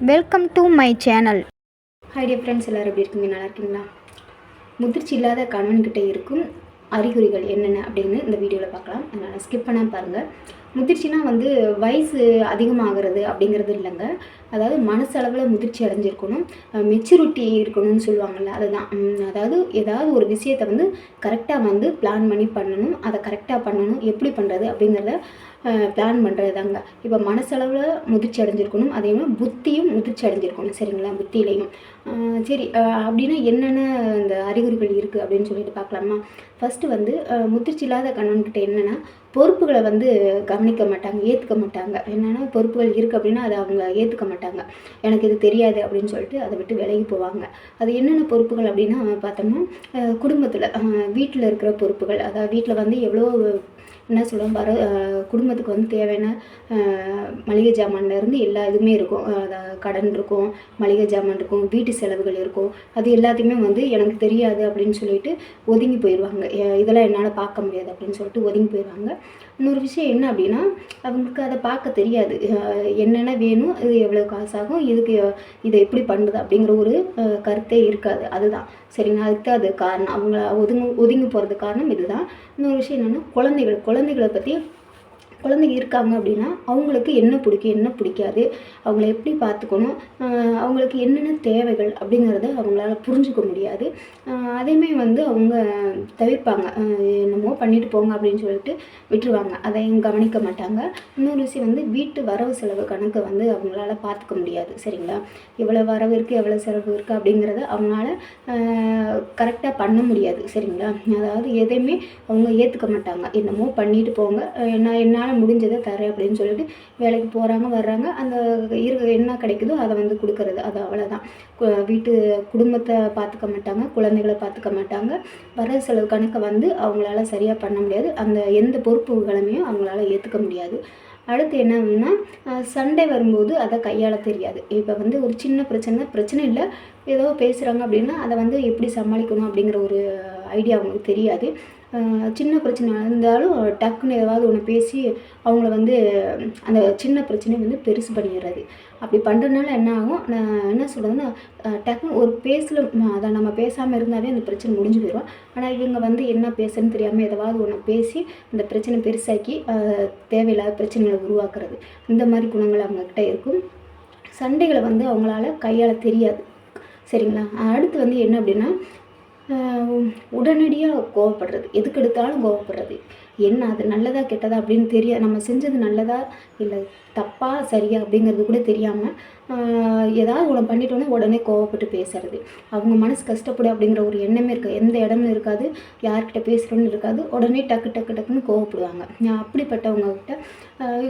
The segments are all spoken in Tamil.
Welcome to my channel hi dear friends எல்லோரும் எப்படி இருக்கீங்க? நல்லா இருக்கீங்களா? முதிர்ச்சி இல்லாத கணவன்கிட்ட இருக்கும் அறிகுறிகள் என்னென்ன அப்படின்னு இந்த வீடியோவில் பார்க்கலாம். அதனால் ஸ்கிப் பண்ணால் பாருங்கள் முதிர்ச்சினா வந்து வயசு அதிகமாகிறது அப்படிங்கிறது இல்லைங்க. அதாவது மனசளவில் முதிர்ச்சி அடைஞ்சிருக்கணும். மெச்சூரிட்டி இருக்கணும்னு சொல்லுவாங்கள்ல அதுதான். அதாவது ஏதாவது ஒரு விஷயத்தை வந்து கரெக்டாக வந்து பிளான் பண்ணி பண்ணணும். அதை கரெக்டாக பண்ணணும். எப்படி பண்ணுறது அப்படிங்கிறத பிளான் பண்ணுறது தாங்க இப்போ மனசளவில் முதிர்ச்சி அடைஞ்சிருக்கணும். அதே மாதிரி புத்தியும் முதிர்ச்சி அடைஞ்சிருக்கணும். சரிங்களா? புத்தியிலையும். சரி அப்படின்னா என்னென்ன இந்த அறிகுறிகள் இருக்குது அப்படின்னு சொல்லிட்டு பார்க்கலாமா? ஃபஸ்ட்டு வந்து முதிர்ச்சி இல்லாத கணவன்கிட்ட என்னென்னா பொறுப்புகளை வந்து கவனிக்க மாட்டாங்க ஏற்றுக்க மாட்டாங்க. என்னென்னா பொறுப்புகள் இருக்குது அப்படின்னா அதை அவங்க ஏற்றுக்க மாட்டாங்க. எனக்கு இது தெரியாது அப்படின்னு சொல்லிட்டு அதை விட்டு விலகி போவாங்க. அது என்னென்ன பொறுப்புகள் அப்படின்னா பார்த்தோம்னா குடும்பத்தில் வீட்டில் இருக்கிற பொறுப்புகள். அதாவது வீட்டில் வந்து எவ்வளோ என்ன சொல்லுவோம் வர குடும்பத்துக்கு வந்து தேவையான மளிகை ஜாமான்லேருந்து எல்லா இதுவுமே இருக்கும். அஹ் கடன் இருக்கும் மளிகை ஜாமான் இருக்கும் வீட்டு செலவுகள் இருக்கும். அது எல்லாத்தையுமே வந்து எனக்கு தெரியாது அப்படின்னு சொல்லிட்டு ஒதுங்கி போயிடுவாங்க எ- இதெல்லாம் என்னால் பார்க்க முடியாது அப்படின்னு சொல்லிட்டு ஒதுங்கி போயிடுவாங்க இன்னொரு விஷயம் என்ன அப்படின்னா அவங்களுக்கு அதை பார்க்க தெரியாது. அஹ் என்னென்ன வேணும் இது எவ்வளோ காசாகும் இதுக்கு இதை எப்படி பண்ணுறது அப்படிங்கிற ஒரு கருத்தே இருக்காது. அதுதான். சரிங்க அதுக்கு அது காரணம். அவங்க ஒதுங்க ஒதுங்கி போகிறது காரணம் இதுதான். இன்னொரு விஷயம் என்னென்னா குழந்தைகள் குழந்தைகளை பற்றி குழந்தைங்க இருக்காங்க அப்படின்னா அவங்களுக்கு என்ன பிடிக்கும் என்ன பிடிக்காது அவங்கள எப்படி பார்த்துக்கணும் அவங்களுக்கு என்னென்ன தேவைகள் அப்படிங்கிறத அவங்களால புரிஞ்சுக்க முடியாது. அதையுமே வந்து அவங்க தவிர்ப்பாங்க. என்னமோ பண்ணிட்டு போங்க அப்படின்னு சொல்லிட்டு விட்டுருவாங்க. அதையும் கவனிக்க மாட்டாங்க. இன்னொரு விஷயம் வந்து வீட்டு வரவு செலவு கணக்கை வந்து அவங்களால பார்த்துக்க முடியாது. சரிங்களா? எவ்வளோ வரவு இருக்குது எவ்வளோ செலவு இருக்குது அப்படிங்கிறத அவங்களால கரெக்டாக பண்ண முடியாது. சரிங்களா? அதாவது எதையுமே அவங்க ஏற்றுக்க மாட்டாங்க. என்னமோ பண்ணிட்டு போங்க. என்ன நான் என்னால் முடிஞ்சதை தரேன் அப்படின்னு சொல்லிட்டு வேலைக்கு போகிறாங்க வர்றாங்க. அந்த இருக்க என்ன கிடைக்குதோ அதை வந்து கொடுக்கறது. அது அவ்வளோதான் வீட்டு குடும்பத்தை பார்த்துக்க மாட்டாங்க குழந்தைகளை பார்த்துக்க மாட்டாங்க. வர செலவு கணக்கை வந்து அவங்களால சரியாக பண்ண முடியாது. அந்த எந்த பொறுப்புகளுமே அவங்களால ஏற்றுக்க முடியாது. அடுத்து என்ன அப்படின்னா சண்டை வரும்போது அதை கையாள தெரியாது. இப்போ வந்து ஒரு சின்ன பிரச்சனை பிரச்சனை இல்லை. ஏதோ பேசுகிறாங்க அப்படின்னா அதை வந்து எப்படி சமாளிக்கணும் அப்படிங்கிற ஒரு ஐடியா அவங்களுக்கு தெரியாது. சின்ன பிரச்சனை இருந்தாலும் டக்குன்னு ஏதாவது ஒன்று பேசி அவங்கள வந்து அந்த சின்ன பிரச்சனையை வந்து பெருசு பண்ணிடுறது. அப்படி பண்ணுறதுனால என்ன ஆகும்? நான் என்ன சொல்கிறதுன்னா டக்குன்னு ஒரு பேசல அதை நம்ம பேசாமல் இருந்தாலே அந்த பிரச்சனை முடிஞ்சு போயிடும் ஆனால் இவங்க வந்து என்ன பேசுன்னு தெரியாமல் ஏதாவது ஒன்று பேசி அந்த பிரச்சனை பெருசாக்கி தேவையில்லாத பிரச்சனைகளை உருவாக்குறது. இந்த மாதிரி குணங்கள் அவங்கக்கிட்ட இருக்கும். சண்டைகளை வந்து அவங்களால கையாள தெரியாது. சரிங்களா? அடுத்து வந்து என்ன அப்படின்னா உடனடியாக கோவப்படுறது. எதுக்கு எடுத்தாலும் கோவப்படுறது. என்ன அது நல்லதா கெட்டதா அப்படின்னு தெரியாது நம்ம செஞ்சது நல்லதா இல்லை தப்பா சரியா அப்படிங்கிறது கூட தெரியாமல் ஏதாவது ஒன்று பண்ணிட்டோன்னே உடனே கோவப்பட்டு பேசுறது. அவங்க மனசு கஷ்டப்படும் அப்படிங்கிற ஒரு எண்ணமே இருக்காது. எந்த இடமும் இருக்காது. யார்கிட்ட பேசுகிறோன்னு இருக்காது. உடனே டக்கு டக்கு டக்குன்னு கோவப்படுவாங்க. நான் அப்படிப்பட்டவங்க கிட்ட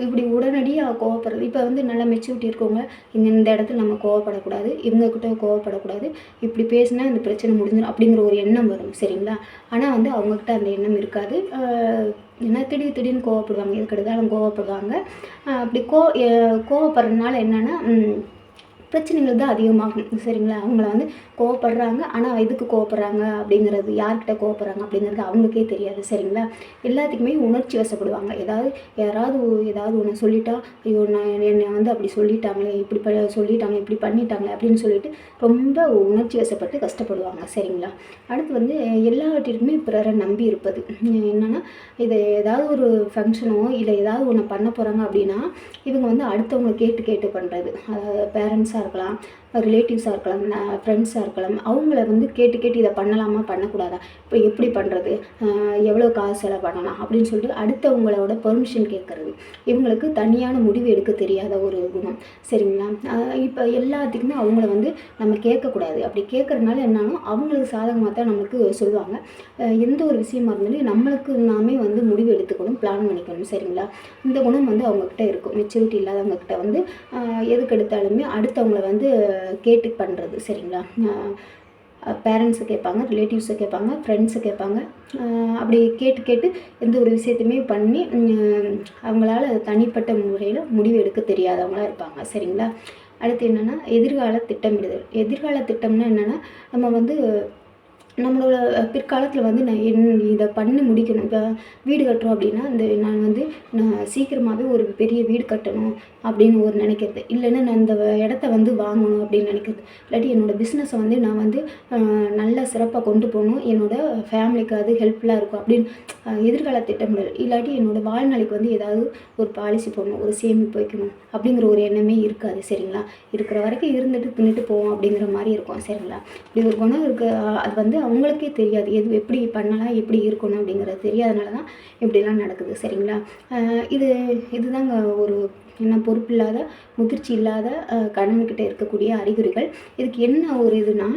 இப்படி உடனடியாக கோவப்படுறது. இப்போ வந்து நல்லா மெச்சூரிட்டி இருக்கவங்க இங்கே இந்த இடத்துல நம்ம கோவப்படக்கூடாது. இவங்கக்கிட்ட கோவப்படக்கூடாது. இப்படி பேசினா இந்த பிரச்சனை முடிஞ்சிடும் அப்படிங்கிற ஒரு எண்ணம் வரும். சரிங்களா? ஆனால் வந்து அவங்கக்கிட்ட அந்த எண்ணம் இருக்காது. ஏன்னா திடீர் திடீர்னு கோவப்படுவாங்க எதுக்கு எடுத்தாலும் கோவப்படுவாங்க. அப்படி கோ கோவப்படுறதுனால என்னென்னா பிரச்சனைகள் தான் அதிகமாகும் சரிங்களா? அவங்கள வந்து கோவப்படுறாங்க. ஆனால் எதுக்கு கோவப்படுறாங்க? அப்படிங்கிறது யார்கிட்ட கோவப்படுறாங்க? அப்படிங்கிறது அவங்களுக்கே தெரியாது சரிங்களா? எல்லாத்துக்குமே உணர்ச்சி வசப்படுவாங்க. ஏதாவது யாராவது ஏதாவது ஒன்று சொல்லிட்டா ஐயோ நான் என்னை வந்து அப்படி சொல்லிட்டாங்களே இப்படி ப சொல்லிட்டாங்க இப்படி பண்ணிட்டாங்களே அப்படின்னு சொல்லிட்டு ரொம்ப உணர்ச்சி வசப்பட்டு கஷ்டப்படுவாங்க சரிங்களா? அடுத்து வந்து எல்லாவற்றிற்குமே பிறரை நம்பி இருப்பது. என்னென்னா இது ஏதாவது ஒரு ஃபங்க்ஷனோ இல்லை ஏதாவது ஒன்று பண்ண போகிறாங்க அப்படின்னா இவங்க வந்து அடுத்தவங்களை கேட்டு கேட்டு பண்ணுறது அதாவது பேரண்ட்ஸாக இருக்கலாம். ரிலேட்டிவ்ஸாக இருக்கலாம் ஃப்ரெண்ட்ஸாக இருக்கலாம் அவங்கள வந்து கேட்டு கேட்டு இதை பண்ணலாமா பண்ணக்கூடாதா? இப்போ எப்படி பண்ணுறது எவ்வளோ காசு செலவு பண்ணலாம்? அப்படின்னு சொல்லிட்டு அடுத்தவங்களோட பெர்மிஷன் கேட்குறது. இவங்களுக்கு தனியான முடிவு எடுக்க தெரியாத ஒரு குணம். சரிங்களா? இப்போ எல்லாத்துக்குமே அவங்கள வந்து நம்ம கேட்கக்கூடாது. அப்படி கேட்குறதுனால என்னன்னா அவங்களுக்கு சாதகமாக தான் நம்மளுக்கு சொல்லுவாங்க. எந்த ஒரு விஷயமா இருந்தாலும் நம்மளுக்கு நாமே வந்து முடிவு எடுத்துக்கணும் பிளான் பண்ணிக்கணும். சரிங்களா? இந்த குணம் வந்து அவங்கக்கிட்ட இருக்கும். மெச்சூரிட்டி இல்லாதவங்கக்கிட்ட வந்து எதுக்கு எடுத்தாலுமே அடுத்தவங்கள வந்து கேட்டு பண்ணுறது சரிங்களா? பேரண்ட்ஸை கேட்பாங்க ரிலேட்டிவ்ஸை கேட்பாங்க ஃப்ரெண்ட்ஸை கேட்பாங்க. அப்படி கேட்டு கேட்டு எந்த ஒரு விஷயத்தையுமே பண்ணி அவங்களால தனிப்பட்ட முறையில் முடிவு எடுக்க தெரியாதவங்களா இருப்பாங்க சரிங்களா? அடுத்து என்னென்னா எதிர்கால திட்டமிடுதல். எதிர்கால திட்டம்னா என்னென்னா நம்ம வந்து நம்மளோட பிற்காலத்தில் வந்து நான் என் இதை பண்ணி முடிக்கணும். இப்போ வீடு கட்டுறோம் அப்படின்னா இந்த நான் வந்து நான் சீக்கிரமாகவே ஒரு பெரிய வீடு கட்டணும் அப்படின்னு ஒரு நினைக்கிறது. இல்லைன்னா நான் இந்த இடத்த வந்து வாங்கணும் அப்படின்னு நினைக்கிறது. இல்லாட்டி என்னோடய பிஸ்னஸை வந்து நான் வந்து நல்லா நல்ல சிறப்பாக கொண்டு போகணும். என்னோடய ஃபேமிலிக்கு அது ஹெல்ப்ஃபுல்லாக இருக்கும் அப்படின்னு எதிர்கால திட்டமிடல். இல்லாட்டி என்னோடய வாழ்நாளைக்கு வந்து ஏதாவது ஒரு பாலிசி போடணும் ஒரு சேமிப்பு வைக்கணும் அப்படிங்கிற ஒரு எண்ணமே இருக்காது சரிங்களா? இருக்கிற வரைக்கும் இருந்துட்டு தின்னுட்டு போவோம் அப்படிங்கிற மாதிரி இருக்கும் சரிங்களா? இப்படி ஒரு குணம் இருக்குது அது வந்து அவங்களுக்கே தெரியாது எது எப்படி பண்ணலாம் எப்படி இருக்கணும் அப்படிங்கிறது தெரியாதனால தான் இப்படிலாம் நடக்குது சரிங்களா? இது இதுதாங்க ஒரு என்ன பொறுப்பில்லாத முதிர்ச்சி இல்லாத கணவன்கிட்ட இருக்கக்கூடிய அறிகுறிகள். இதுக்கு என்ன ஒரு இதுனா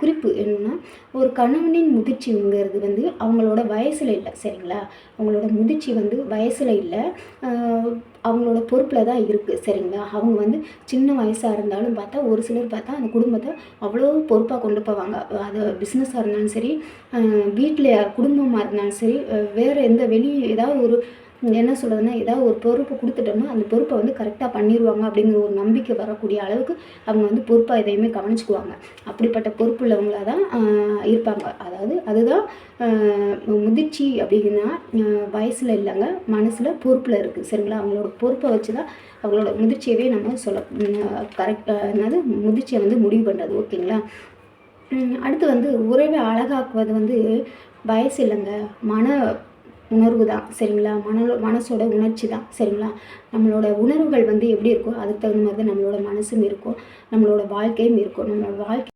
குறிப்பு என்னன்னா ஒரு கணவனின் முதிர்ச்சிங்கிறது வந்து அவங்களோட வயசில் இல்லை சரிங்களா? அவங்களோட முதிர்ச்சி வந்து வயசில் இல்லை. அவங்களோட பொறுப்பில் தான் இருக்குது சரிங்களா? அவங்க வந்து சின்ன வயசாக இருந்தாலும் பார்த்தா ஒரு சிலர் பார்த்தா அந்த குடும்பத்தை அவ்வளோ பொறுப்பாக கொண்டு போவாங்க. அது பிஸ்னஸாக இருந்தாலும் சரி வீட்டில் குடும்பமாக இருந்தாலும் சரி வேறு எந்த வெளி ஏதாவது ஒரு என்ன சொல்லுதுன்னா ஏதாவது ஒரு பொறுப்பு கொடுத்துட்டோம்னா அந்த பொறுப்பை வந்து கரெக்டாக பண்ணிடுவாங்க அப்படிங்கிற ஒரு நம்பிக்கை வரக்கூடிய அளவுக்கு அவங்க வந்து பொறுப்பாக எதையுமே கவனிச்சுக்குவாங்க. அப்படிப்பட்ட பொறுப்புள்ளவங்களாக தான் இருப்பாங்க. அதாவது அதுதான் முதிர்ச்சி அப்படின்னா வயசில் இல்லைங்க மனசில் பொறுப்பில் இருக்குது சரிங்களா? அவங்களோட பொறுப்பை வச்சு தான் அவங்களோட முதிர்ச்சியவே நம்ம சொல்ல கரெக்ட் என்னது முதிர்ச்சியை வந்து முடிவு பண்ணுறது ஓகேங்களா? அடுத்து வந்து உறவை அழகாக்குவது வந்து வயசு இல்லைங்க மன உணர்வு தான் சரிங்களா? மன மனசோட உணர்ச்சி தான் சரிங்களா? நம்மளோட உணர்வுகள் வந்து எப்படி இருக்கோ அதுக்கு தகுந்த மாதிரி தான் நம்மளோட மனசும் இருக்கும் நம்மளோட வாழ்க்கையும் இருக்கும். நம்மளோட வாழ்க்கை